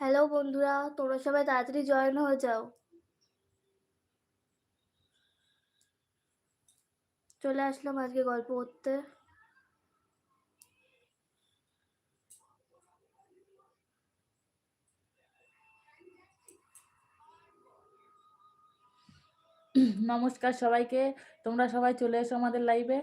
Hello বন্ধুরা তোমরা সবাই তাড়াতাড়ি জয়েন হয়ে যাও। চলে আসলাম আজকে গল্প করতে। নমস্কার সবাইকে। তোমরা সবাই চলে এসো আমাদের লাইভে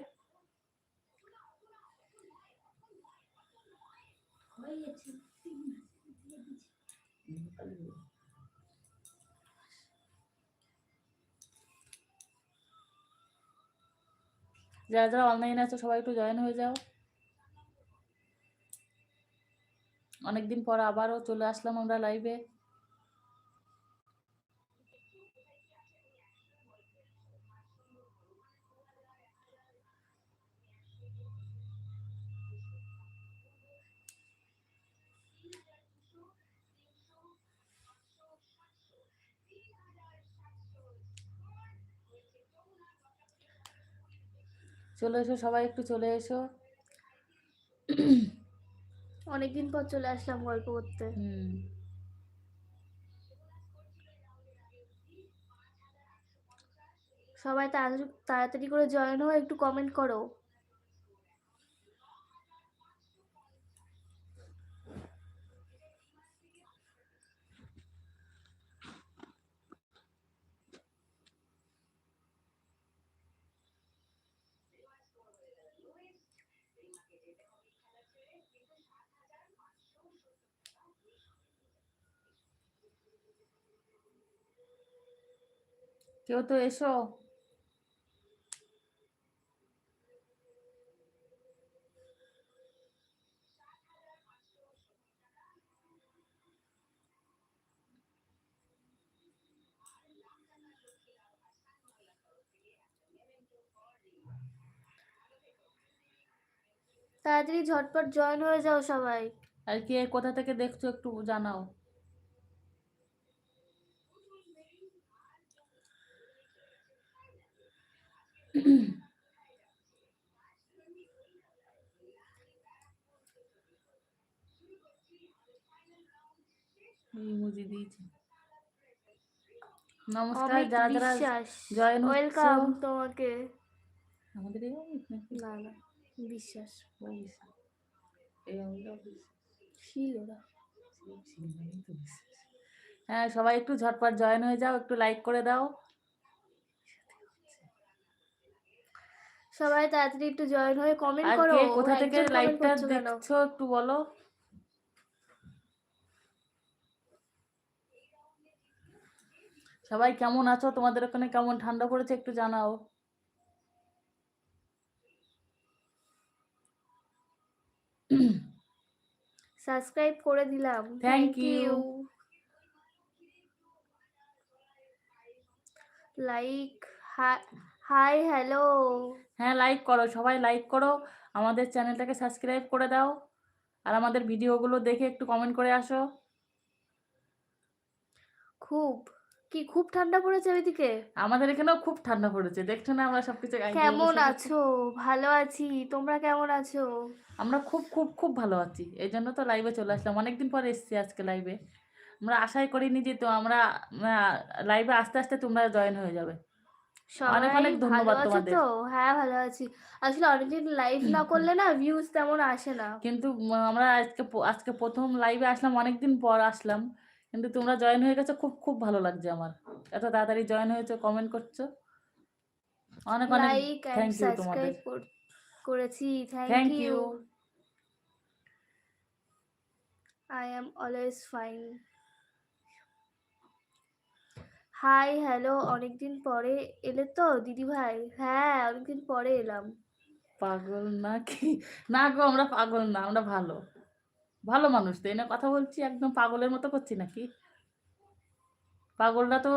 যারা যারা অনলাইনে আছো সবাই একটু জয়েন হয়ে যাও। অনেকদিন পর আবারও চলে আসলাম আমরা লাইভে চলে এসো সবাই একটু চলে এসো। অনেকদিন পর চলে আসলাম গল্প করতে। হুম। সবাই তাড়াতাড়ি তাড়াতাড়ি করে জয়েন হয়ে একটু কমেন্ট করো। কেউ তো এসো। তাড়াতাড়ি ঝটপট জয়েন হয়ে যাও সবাই। আর কে কোথা থেকে দেখছ একটু জানাও। ইমোজি দিয়েছি। নমস্কার অমিত যারা যারা জয়েন ওয়েলকাম তোমাকে। আমাদের? না না বিশ্বাস। হ্যাঁ সবাই একটু ঝটপট জয়েন হয়ে যাও একটু লাইক করে দাও। সবাই তাড়াতাড়ি একটু জয়েন হয়ে কমেন্ট আর করো কে কোথা থেকে লাইভটা দেখছ একটু বলো। সবাই কেমন আছো? তোমাদের ওখানে কেমন ঠান্ডা পড়েছে একটু জানাও। সাবস্ক্রাইব করে দিলাম thank you like hi hello হ্যাঁ লাইক করো সবাই লাইক করো। আমাদের চ্যানেলটাকে সাবস্ক্রাইব করে দাও। আর আমাদের ভিডিওগুলো দেখে একটু কমেন্ট করে আসো। খুব। কি খুব ঠান্ডা পড়েছে ওইদিকে? আমাদের এখানেও খুব ঠান্ডা পড়েছে। দেখছ না আমরা সবকিছু কেমন আছো? ভালো আছি। তোমরা কেমন আছো? আমরা খুব খুব খুব ভালো আছি। এই জন্য তো লাইভে চলে আসলাম। অনেকদিন পর এসেছি আজকে লাইভে আমরা আশাই করিনি যে তো আমরা লাইভে আস্তে আস্তে তোমরা জয়েন হয়ে যাবে। অনেক ভালো ধন্যবাদ আছো তোমাদের। তো? হ্যাঁ ভালো আছি। আসলে অনেকদিন লাইভ না করলে না ভিউজ তেমন আসে না। কিন্তু আমরা আজকে আজকে প্রথম লাইভে আসলাম অনেকদিন পর আসলাম। কিন্তু তোমরা জয়েন হয়ে গেছো খুব খুব ভালো লাগছে আমার। এত তাড়াতাড়ি জয়েন হয়েছো কমেন্ট করছ। অনেক অনেক থ্যাংক ইউ তোমাদের। সাবস্ক্রাইব করেছি thank you I am always fine hi hello অনেকদিন পরে এলে তো দিদি ভাই? হ্যাঁ অনেকদিন পরে এলাম। পাগল না কি? না গো আমরা পাগল না আমরা ভালো। ভালো মানুষ তাই না? কথা বলছি একদম পাগলের মতো করছি নাকি? পাগলরা তো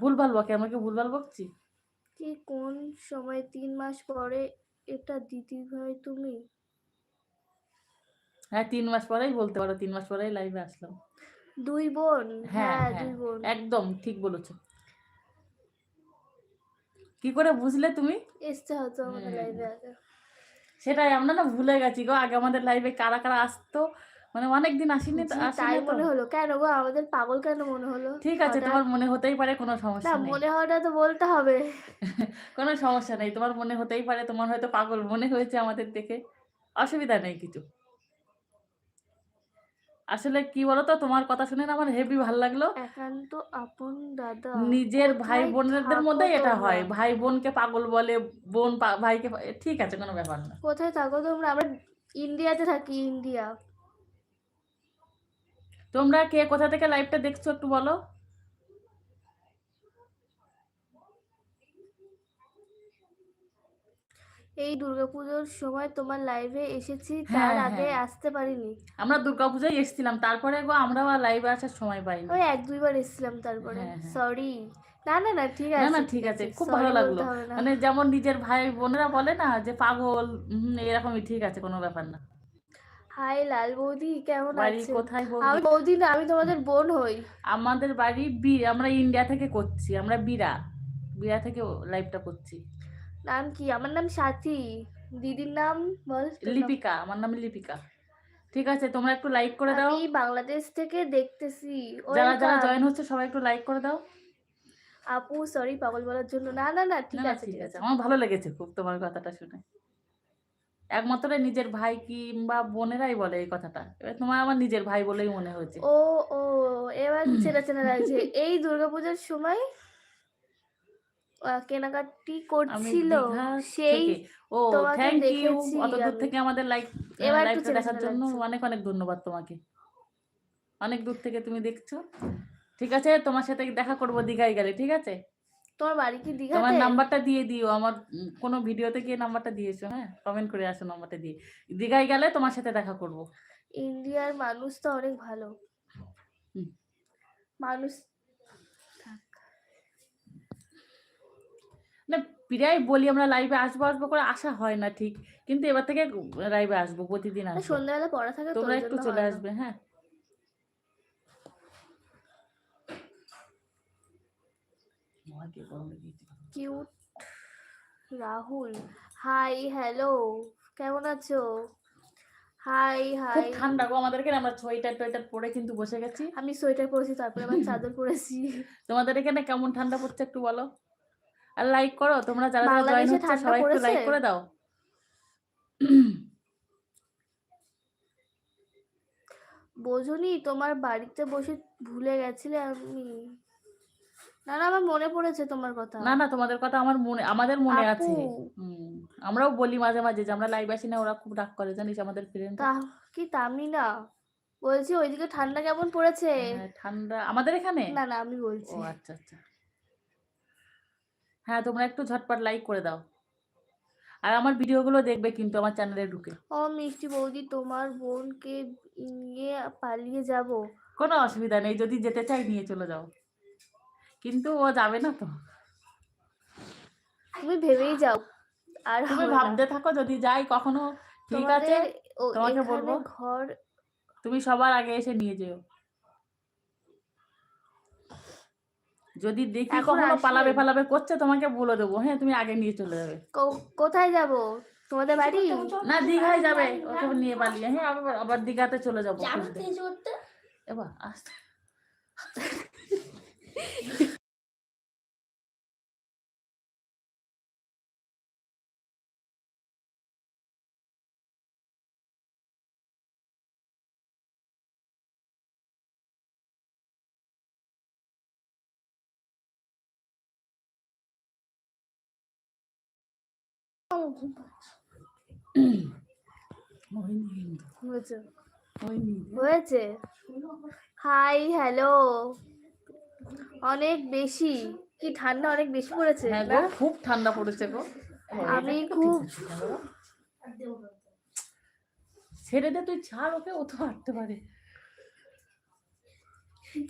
ভুলভাল বকে আমাকে ভুলভাল বকছি কি কোন সময় তিন মাস পরে এটা দিদি ভাই তুমি? হ্যাঁ তিন মাস পরেই বলতে পারো তিন মাস পরেই লাইভে আসলাম। দুই বোন। হ্যাঁ হ্যাঁ হ্যাঁ দুই বোন। একদম ঠিক বলেছ। কি করে বুঝলে তুমি? এসছে হয়তো আমাদের লাইভে আগে। সেটাই আমরা না ভুলে গেছি গো আগে আমাদের লাইভে কারা কারা আসতো। মানে অনেকদিন আসেনি তাই মনে হলো। কেন গো আমাদের পাগল কেন মনে হলো? ঠিক আছে তোমার মনে হতেই পারে কোনো সমস্যা নেই। মনে হওয়াটা তো বলতে হবে। কোনো সমস্যা নেই তোমার মনে হতেই পারে তোমার হয়তো পাগল মনে হয়েছে আমাদের দেখে। অসুবিধা নেই কিছু। আসলে কি বলতো? তোমার কথা শুনে না আমার হেভি ভালো লাগল। একান্ত আপন দাদা। নিজের ভাই বোনদের মধ্যে মধ্যেই এটা হয়। ভাই বোনকে পাগল বলে বোন ভাইকে ঠিক আছে কোনো ব্যাপার না। কোথায় থাকো তোমরা? আমরা ইন্ডিয়াতে থাকি ইন্ডিয়া। তোমরা কে? কোথা থেকে লাইভটা দেখছ একটু বলো? এই দুর্গাপুজোর সময় তোমার লাইভে এসেছি হ্যাঁ, তার আগে হ্যাঁ। আসতে পারিনি। আমরা দুর্গাপূজায় এসেছিলাম তারপরে গো আমরাও আর লাইভে আসার সময় পাইনি। ওই এক দুইবার এসেছিলাম তারপরে হ্যাঁ, হ্যাঁ। সরি না না না ঠিক আছে না ঠিক আছে খুব ভালো লাগল। মানে যেমন নিজের ভাই বোনেরা বলে না যে পাগল হুম, এরকমই ঠিক আছে কোনো ব্যাপার না। হাই লাল বৌদি কেমন আছেন? কোথায় আমি বৌদি বৌদি না আমি তোমাদের বোন হই। আমাদের বাড়ি বি আমরা ইন্ডিয়া থেকে করছি আমরা বিরা বিরা থেকে লাইভটা করছি। নাম কি? আমার নাম সাথী। দিদির নাম বল লিপিকা আমার নাম লিপিকা। ঠিক আছে তোমরা একটু লাইক করে দাও। আমি বাংলাদেশ থেকে দেখতেছি। যারা যারা জয়েন হচ্ছে সবাই একটু লাইক করে দাও। আপু সরি পাগল বলার জন্য। না না না ঠিক আছে ঠিক আছে। আমার ভালো লেগেছে খুব তোমার কথাটা শুনে। একমাত্র নিজের ভাই কিংবা বোনেরাই বলে এই কথাটা? এবার তোমার আমার নিজের ভাই বলেই মনে হয়েছে। ও ও এবার চেনা চেনা লাগছে। এই দুর্গাপূজার সময় কেনাকাটি করছিল সেই ও থ্যাংক ইউ অত দূর থেকে আমাদের লাইক লাইভটা দেখার জন্য অনেক অনেক ধন্যবাদ তোমাকে। অনেক দূর থেকে তুমি দেখছ। ঠিক আছে তোমার সাথে দেখা করব দীঘায় গেলে ঠিক আছে? তোমার বাড়ি কি তোমার নাম্বারটা দিয়ে দিও আমার কোনো ভিডিওতে গিয়ে নাম্বারটা দিয়েছ হ্যাঁ? কমেন্ট করে আসো নাম্বারটা দিয়ে। দীঘায় গেলে তোমার সাথে দেখা করব। ইন্ডিয়ার মানুষ তো অনেক ভালো। মানুষ না প্রায় বলি আমরা লাইভে আসব আসব করে আসা হয় না ঠিক কিন্তু এবার থেকে লাইভে আসব প্রতিদিন আসব। সন্ধ্যাবেলা পড়া থাকে তোমরা একটু চলে আসবে হ্যাঁ। কিউট রাহুল হাই হ্যালো কেমন আছো? হাই খুব হাই ঠান্ডা গো আমাদের এখানে আমরা সোয়েটার টোয়েটার পরে কিন্তু বসে গেছি। আমি সোয়েটার পরেছি তারপরে আবার চাদর পরেছি। তোমাদের এখানে কেমন ঠান্ডা পড়ছে একটু বলো। আর লাইক করো তোমরা যারা যারা জয়েন হচ্ছে সবাই একটু লাইক করে দাও। বোঝনি তোমার বাড়িতে বসে ভুলে গেছিলে আমি। না না আমার মনে পড়েছে তোমার কথা। না না তোমাদের কথা আমার মনে আমাদের মনে আছে। আমরাও বলি মাঝে মাঝে যে আমরা লাইভ আসি না ওরা খুব রাগ করে জানিস আমাদের ফ্রেন্ড তা কি তামিনা? বলছি ওইদিকে ঠান্ডা কেমন পড়েছে? ঠান্ডা আমাদের এখানে? না না আমি বলছি। ও আচ্ছা আচ্ছা। হ্যাঁ তোমরা একটু ঝটপট লাইক করে দাও। আর আমার ভিডিওগুলো দেখবে কিন্তু আমার চ্যানেলে ঢুকে। ও মিষ্টি বৌদি তোমার বোনকে নিয়ে পালিয়ে যাব। কোনো অসুবিধা নেই যদি যেতে চাই নিয়ে চলে যাও। কিন্তু ও যাবে না তো। তুমি ভেবেই যাও আর তুমি ভাবতে থাকো যদি যাই কখনো ঠিক আছে? তোমাকে বলব। ঘর তুমি সবার আগে এসে নিয়ে যেও। যদি দেখি কখনো পালাবে পালাবে করছে তোমাকে বলে দেবো। হ্যাঁ তুমি আগে নিয়ে চলে যাবে। কো- কোথায় যাব? তোমাদের বাড়ি? না দীঘায় যাবে। ওকে নিয়ে পালিয়ে। হ্যাঁ আবার আবার দীঘাতে চলে যাব। এবার আসতে। হয়েছে? হাই হ্যালো অনেক বেশি। কি ঠান্ডা অনেক বেশি পড়েছে? হ্যাঁ না? খুব ঠান্ডা পড়েছে গো। আমি খুব না গো? ছেড়ে দে তুই ছাড় ওকে ও তো হাঁটতে পারে।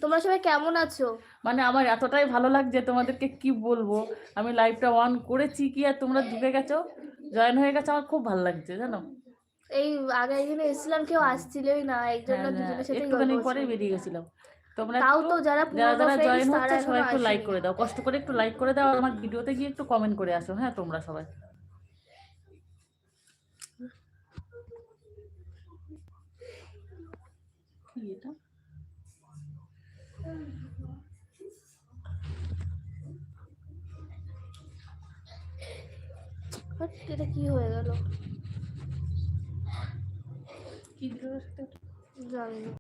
তোমরা সবাই কেমন আছো? মানে আমার এতটাই ভালো লাগছে তোমাদেরকে কি বলব? আমি লাইভটা অন করেছি কি আর তোমরা ঢুকে গেছো? জয়েন হয়ে গেছে আমার খুব ভালো লাগছে জানো? এই আগে একদিন এসেছিলাম কেউ আসছিলই না একজন হ্যাঁ, হ্যাঁ, দুজনের সাথে একটুখানি পরে বেরিয়ে গেছিলাম। তোমরা তাও তো যারা যারা জয়েন হচ্ছে সবাই একটু লাইক করে দাও। কষ্ট করে একটু লাইক করে দাও আর আমার ভিডিওতে গিয়ে একটু কমেন্ট করে আসো হ্যাঁ তোমরা সবাই। কি এটা? এটা কি হয়ে গেল কি দিল ওর সাথে? জানি না